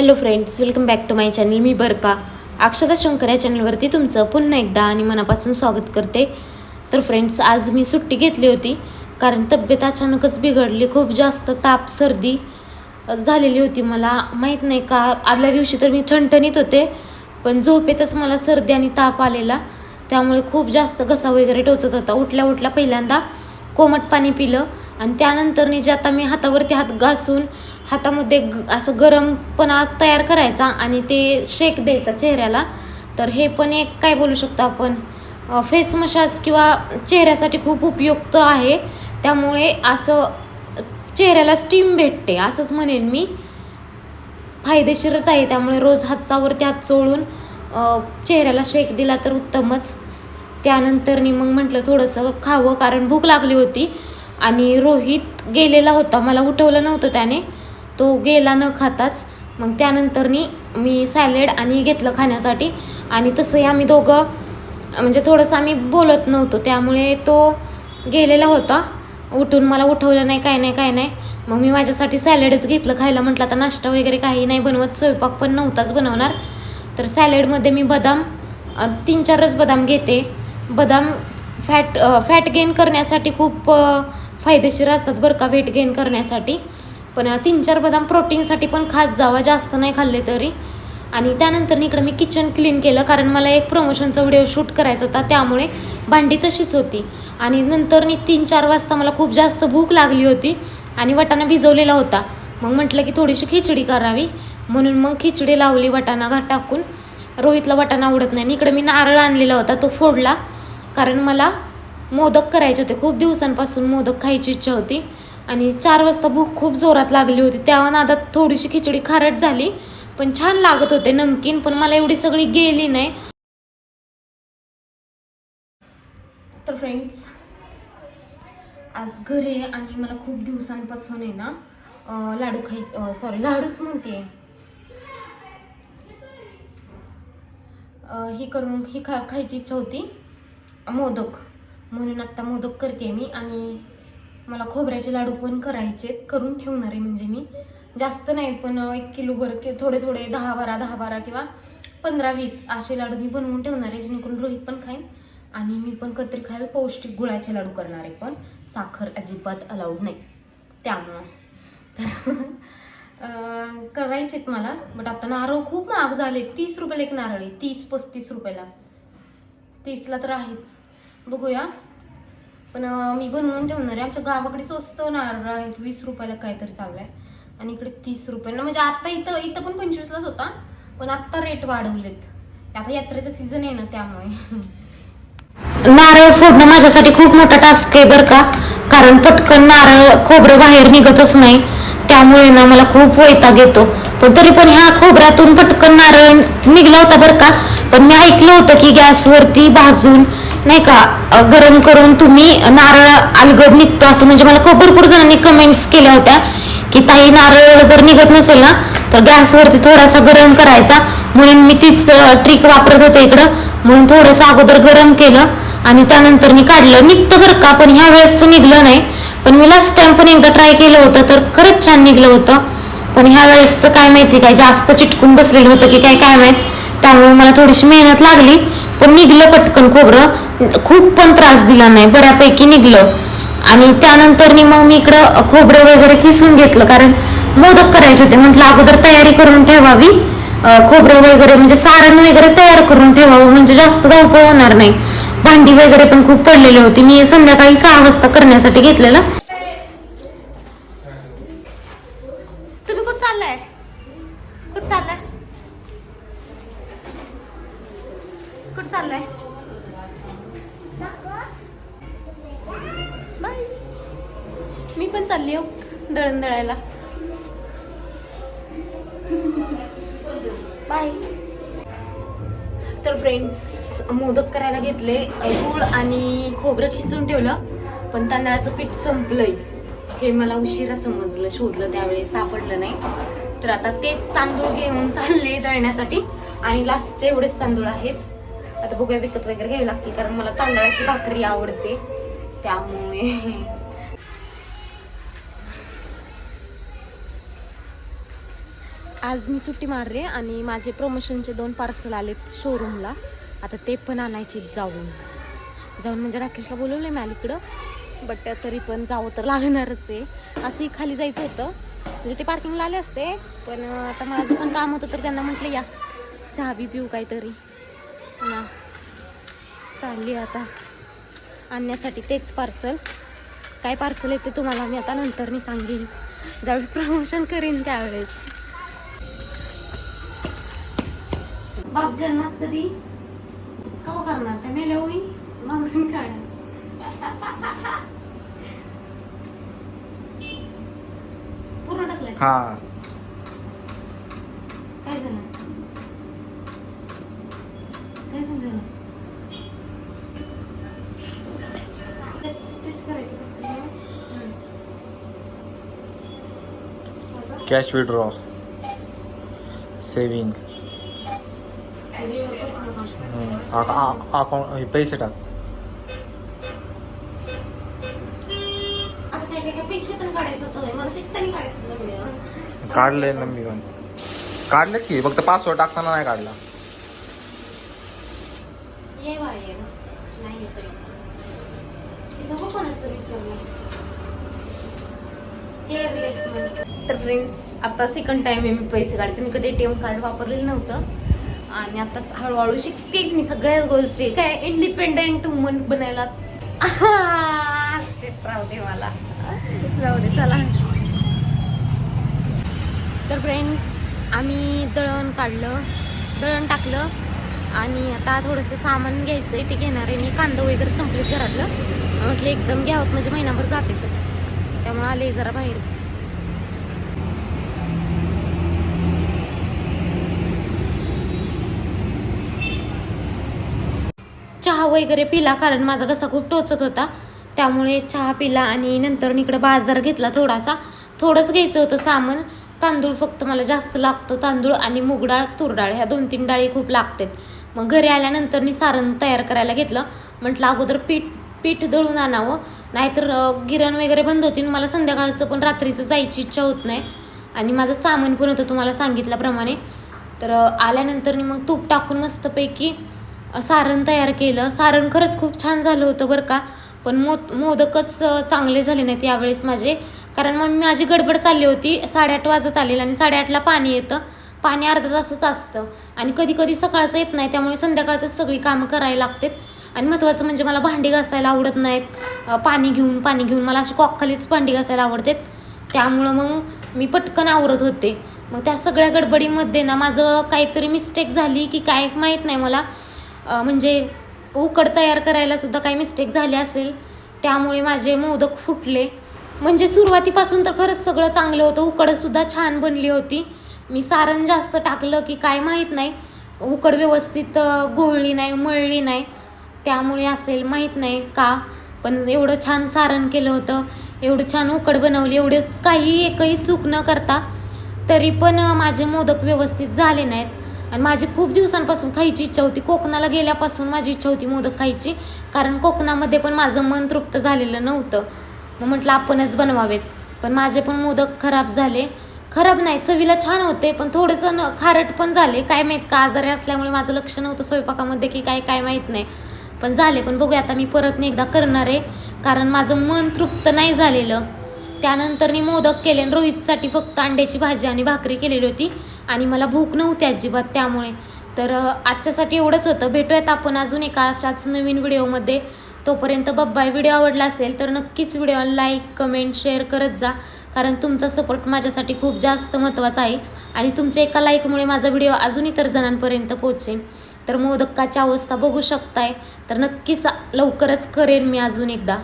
Hello friends welcome back to my channel मी बरका. अक्षता शंकर या चॅनलवरती तुमचं पुन्हा एकदा आणि मनापासून स्वागत करते. तर फ्रेंड्स आज मी सुट्टी घेतली होती कारण तब्येत अचानकच बिघडली खूप जास्त ताप सर्दी झालेली होती मला. माहीत नाही का आदल्या दिवशी तर मी ठणठणीत होते पण झोपेतच मला सर्दी आणि ताप आलेला. त्यामुळे खूप जास्त घसा वगैरे टोचत होता. उठल्या उठल्या पहिल्यांदा कोमट पाणी पिलं आणि त्यानंतरनी जे आता मी हातावरती हात घासून हातामध्ये ग- असं गरमपणा तयार करायचा आणि ते शेक द्यायचा चेहऱ्याला. तर हे पण एक काय बोलू शकतो आपण फेस मशाज किंवा चेहऱ्यासाठी खूप उपयुक्त आहे. त्यामुळे असं चेहऱ्याला स्टीम भेटते असंच म्हणेन मी. फायदेशीरच आहे त्यामुळे रोज हातावरती हात चोळून चेहऱ्याला शेक दिला तर उत्तमच. त्यानंतरनी मग म्हटलं थोडंसं खावं कारण भूक लागली होती आणि रोहित गेलेला होता मला उठवलं नव्हतं त्याने. तो गेला न खाताच. मग त्यानंतरनी मी सॅलेड आणि घेतलं खाण्यासाठी. आणि तसंही आम्ही दोघं म्हणजे थोडंसं आम्ही बोलत नव्हतो. त्यामुळे तो गेलेला होता. उठून मला उठवलं नाही काय नाही काय नाही. मग मी माझ्यासाठी सॅलेडच घेतलं खायला. म्हटलं आता नाश्ता वगैरे काही नाही बनवत. स्वयंपाक पण नव्हताच बनवणार. तर सॅलेडमध्ये मी बदाम तीन चारच बदाम घेते. बदाम फॅट फॅट गेन करण्यासाठी खूप फायदेशीर असतात बरं का वेट गेन करण्यासाठी. पण तीन चार बदाम प्रोटीनसाठी पण खात जावा जास्त नाही खाल्ले तरी. आणि त्यानंतर इकडं मी किचन क्लीन केलं कारण मला एक प्रमोशनचा व्हिडिओ शूट करायचा होता त्यामुळे भांडी तशीच होती. आणि नंतर मी तीन चार वाजता मला खूप जास्त भूक लागली होती आणि वटाणा भिजवलेला होता. मग म्हटलं की थोडीशी खिचडी करावी म्हणून मग खिचडी लावली वटाणा घाट टाकून. रोहितला वटाणा आवडत नाही आणि इकडे मी नारळ आणलेला होता तो फोडला. कारण मला मोदक करायचे होते खूप दिवसांपासून मोदक खायची इच्छा होती. आणि चार वाजता भूक खूप जोरात लागली होती. तेव्हा नादात थोडीशी खिचडी खारट झाली पण छान लागत होते नमकीन पण मला एवढी सगळी गेली नाही. तर फ्रेंड्स आज घरी आहे आणि मला खूप दिवसांपासून आहे ना लाडू खाय सॉरी लाडूच म्हणते. ही करून ही खा खायची इच्छा होती. मोदक. म्हणून आत्ता मोदक करते मी आणि मला खोबऱ्याचे लाडू पण करायचे करून ठेवणार आहे म्हणजे मी. जास्त नाही पण एक किलोभर कि थोडे थोडे दहा बारा दहा बारा किंवा पंधरा वीस असे लाडू मी बनवून ठेवणार आहे जेणेकरून रोहित पण खाईन. आणि मी पण कत्री खायला पौष्टिक गुळाचे लाडू करणार आहे पण साखर अजिबात अलाउड नाही. त्यामुळं. तर करायचे करायचेत मला बट आता नारळ खूप महाग झाले तीस रुपयाला एक नारळ आहे तीस पस्तीस रुपयाला. तीसला तर आहेच. बघूया. पण मी बनवून ठेवणार आहे. आमच्या गावाकडे स्वस्त नारळ आहेत वीस रुपयाला काहीतरी चाललंय. आणि इकडे तीस रुपयाला म्हणजे आता इथं इथं पण पंचवीसलाच होता पण आत्ता रेट वाढवलेत. आता यात्रेचा सीझन आहे ना त्यामुळे. नारळ फोडणं माझ्यासाठी खूप मोठा टास्क आहे बरं का. कारण पटकन नारळ खोबरं बाहेर निघतच नाही. त्यामुळे ना मला खूप वैताग येतो. पण तरी पण ह्या खोबऱ्यातून पटकन नारळ निघला होता बरं का. पण मी ऐकलं होतं की गॅसवरती भाजून नाही का गरम करून तुम्ही नारळ अलगद निघतो असं. म्हणजे मला खूप भरपूर जणांनी कमेंट्स केल्या होत्या की ताई नारळ जर निघत नसेल ना तर गॅसवरती थोडासा गरम करायचा. म्हणून मी तीच ट्रिक वापरत होते इकडं. म्हणून थोडंसं अगोदर गरम केलं आणि त्यानंतर मी काढलं. निघतं बरं का पण ह्या वेळेसचं निघलं नाही. पण मी लास्ट टाइम पण एकदा ट्राय केलं होतं तर खरंच छान निघलं होतं. पण ह्या वेळेसचं काय माहिती काय जास्त चिटकून बसलेलं होतं की काय काय माहीत. त्यामुळे मला थोडीशी मेहनत लागली. पण निघलं पटकन खोबरं. खूप पण त्रास दिला नाही बऱ्यापैकी निघलं. आणि त्यानंतर मग मी इकडं खोबरं वगैरे किसून घेतलं कारण मोदक करायचे होते. म्हटलं अगोदर तयारी करून ठेवावी. खोबरं वगैरे म्हणजे सारण वगैरे तयार करून ठेवावं म्हणजे जास्त धावपळ होणार नाही. भांडी वगैरे पण खूप पडलेली होती. मी संध्याकाळी सहा वाजता करण्यासाठी घेतलेलं. दळण दळायला बाय तर फ्रेंड्स मोदक करायला घेतले गूळ आणि खोबरं खिसून ठेवलं पण तांदळाचं पीठ संपलंय. हे मला उशिरा समजलं शोधलं त्यावेळी सापडलं नाही. तर आता तेच तांदूळ घेऊन चालले दळण्यासाठी. आणि लास्टचे एवढेच तांदूळ आहेत. आता बघूया विकत वगैरे घ्यावी लागतील कारण मला तांदळाची भाकरी आवडते. त्यामुळे आज मी सुट्टी मारले आणि माझे प्रमोशनचे दोन पार्सल आलेत शोरूमला आता ते पण आणायचे जाऊन. जाऊन म्हणजे राकेशला बोलवलं आहे मी अलीकडं बट तरी पण जावं तर लागणारच आहे. असंही खाली जायचं होतं. म्हणजे ते पार्किंगला आले असते पण आता माझं पण काम होतं तर त्यांना म्हटलं या चहा बी पिऊ काहीतरी. ना चालली आता. आणण्यासाठी तेच पार्सल काय पार्सल येते तुम्हाला मी आता नंतरनी सांगेन. ज्यावेळेस प्रमोशन करीन त्यावेळेस. बाप जन्मात कधी? कवा करणार त्या मेल्या होई? मागून काढा. पूर्ण टाकलाय. हा. काय झालं? काय झालं? टच टच करायचं कसं. कॅश विड्रॉ सेविंग म्हणजे एवढं personal account. अकाउंट पैसे टाक आता काय काय काय पैसे पण काढायचं होतं मला शिकताना काढायचं होतं व्हिडिओ काढले ना मी पण काढले की फक्त पासवर्ड टाकताना नाही काढला. तर फ्रेंड्स आता सेकंड टाइम आहे मी पैसे काढायचे. मी कधी एटीएम कार्ड वापरलेलं नव्हतं. आणि आता हळूहळू शिकते मी सगळ्या गोष्टी. काय? इंडिपेंडेंट वुमन बनायला. ते राहू दे मला. जाऊ दे चला. तर फ्रेंड्स आम्ही दळण काढलं दळण टाकलं आणि आता थोडंसं सामान घ्यायचं आहे ते घेणार आहे मी. कांदा वगैरे संपलेत घरातलं. म्हटलं एकदम घ्यावं. म्हणजे महिनाभर जाते तर त्यामुळे आले जरा बाहेर. चहा वगैरे पिला कारण माझा घसा खूप टोचत होता. त्यामुळे चहा पिला आणि नंतर इकडं बाजार घेतला थोडासा. थोडंच घ्यायचं होतं सामान. तांदूळ फक्त मला जास्त लागतो तांदूळ आणि मूग डाळ तूर डाळ ह्या दोन तीन डाळी खूप लागतात. मग घरी आल्यानंतर मी सारण तयार करायला घेतलं. म्हटलं अगोदर पीठ पीठ दळून आणावं. नाहीतर गिरण वगैरे बंद होती मला संध्याकाळचं पण रात्रीचं जायची इच्छा होत नाही. आणि माझं सामान पण होतं तुम्हाला सांगितल्याप्रमाणे. तर आल्यानंतर मग तूप टाकून मस्तपैकी सारण तयार केलं. सारण खरंच खूप छान झालं होतं बरं का. पण मो मोदकच चांगले झाले नाहीत यावेळेस माझे. कारण मग माझी गडबड चालली होती. साडेआठ वाजत आलेलं आणि साडेआठला पाणी येतं. पाणी अर्धा तासच असतं. आणि कधी कधी सकाळचं येत नाही. त्यामुळे संध्याकाळचं सगळी कामं करायला लागतात. आणि महत्त्वाचं म्हणजे मला भांडी घासायला आवडत नाहीत. पाणी घेऊन पाणी घेऊन मला अशी कॉकखालीच भांडी घासायला आवडतात. त्यामुळं मग मी पटकन आवरत होते. मग त्या सगळ्या गडबडीमध्ये ना माझं काहीतरी मिस्टेक झाली की काय माहीत नाही मला. म्हणजे उकड तयार करायला सुद्धा काही मिस्टेक झाली असेल त्यामुळे माझे मोदक फुटले. म्हणजे सुरुवातीपासून तर खरंच सगळं चांगलं होतं. उकडसुद्धा छान बनली होती. मी सारण जास्त टाकलं की काय माहीत नाही. उकड व्यवस्थित घोळली नाही मळली नाही. त्यामुळे असेल माहीत नाही का पण एवढं छान सारण केलं होतं. एवढं छान उकड बनवली. एवढं काही एकही चूक न करता तरी पण माझे मोदक व्यवस्थित झाले नाहीत. आणि माझी खूप दिवसांपासून खायची इच्छा होती. कोकणाला गेल्यापासून माझी इच्छा होती मोदक खायची. कारण कोकणामध्ये पण माझं मन तृप्त झालेलं नव्हतं. मग म्हटलं आपणच बनवावेत. पण माझे पण मोदक खराब झाले. खराब नाही चवीला छान होते पण थोडंसं न खारट पण झाले. काय माहीत का आजारी असल्यामुळे माझं लक्ष नव्हतं स्वयंपाकामध्ये की काय काय माहीत नाही. पण झाले पण बघूया आता मी परत एकदा करणार आहे. कारण माझं मन तृप्त नाही झालेलं. त्यानंतर मी मोदक केले आणि रोहितसाठी फक्त अंड्याची भाजी आणि भाकरी केलेली होती. आणि मला भूक नव्हती अजिबात त्यामुळे. तर आजच्यासाठी एवढंच होतं. भेटूयात आपण अजून एका अशाच नवीन व्हिडिओमध्ये. तोपर्यंत बब्बाय व्हिडिओ आवडला असेल तर नक्कीच व्हिडिओ लाईक कमेंट शेअर करत जा. कारण तुमचा सपोर्ट माझ्यासाठी खूप जास्त महत्त्वाचा आहे. आणि तुमच्या एका लाईकमुळे माझा व्हिडिओ अजून इतर जणांपर्यंत पोहोचेल. तर मोदकाची अवस्था बघू शकताय. तर नक्कीच लवकरच करेन मी अजून एकदा.